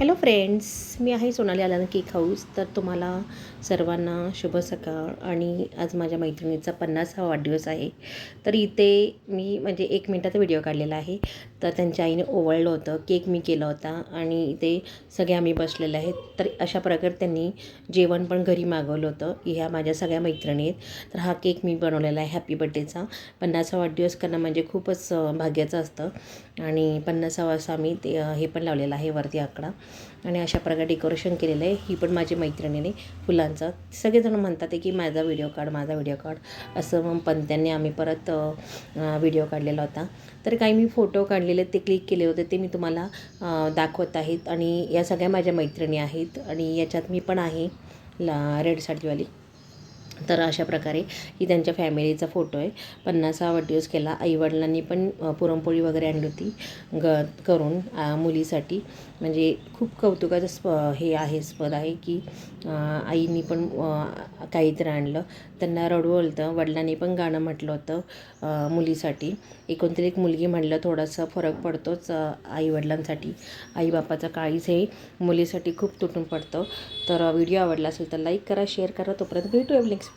Hello friends मी आहे Sonali आलान cake house तर तुम्हाला सर्वांना शुभ सकाळ आणि आज माझ्या मैत्रिणीचा पन्नासावा वाढदिवस आहे. तर इथे मी म्हणजे एक मिनटाचा व्हिडिओ काढलेला आहे. तर त्यांच्या आईने ओवळलं होतं. केक मी केला होता आणि इथे सगळे आम्ही बसलेले आहेत. तर अशा प्रकारे त्यांनी जेवण पण घरी मागवलं होतं. ह्या माझ्या सगळ्या मैत्रिणी आहेत. तर हा केक मी बनवलेला आहे. हॅपी बड्डेचा पन्नासावा वाढदिवस करणं म्हणजे खूपच भाग्याचं असतं. आणि पन्नासावा असं आम्ही ते हे पण लावलेलं आहे. वरती आकडा. आणि अशा प्रकारे डेकोरेशन केलेलं आहे. ही पण माझी मैत्रिणीने फुलांचं. सगळेजण म्हणतात आहे की माझा व्हिडिओ काढ माझा व्हिडिओ काढ. असं मग पंत्यांनी आम्ही परत व्हिडिओ काढलेला होता. तर काही मी फोटो काढलेले ते क्लिक केले होते ते मी तुम्हाला दाखवत आहेत. आणि या सगळ्या माझ्या मैत्रिणी आहेत. आणि याच्यात मी पण आहे ला रेड साडीवाली. तर अशा प्रकारे ही त्यांच्या फॅमिलीचा फोटो आहे. पन्नासा वाढदिवस केला. आईवडिलांनी पण पुरणपोळी वगैरे आणली होती ग करून मुलीसाठी. म्हणजे खूप कौतुकाचं स्प हे आहे स्पद आहे की आईनी पण काहीतरी आणलं. त्यांना रडवलं होतं वडिलांनी पण गाणं म्हटलं होतं मुलीसाठी. एकोणतरी एक मुलगी म्हणलं थोडासा फरक पडतोच आईवडिलांसाठी. आईबापाचं काळीच हे मुलीसाठी खूप तुटून पडतं. तर व्हिडिओ आवडला असेल तर लाईक करा शेअर करा. तोपर्यंत भेटूया नेक्स्ट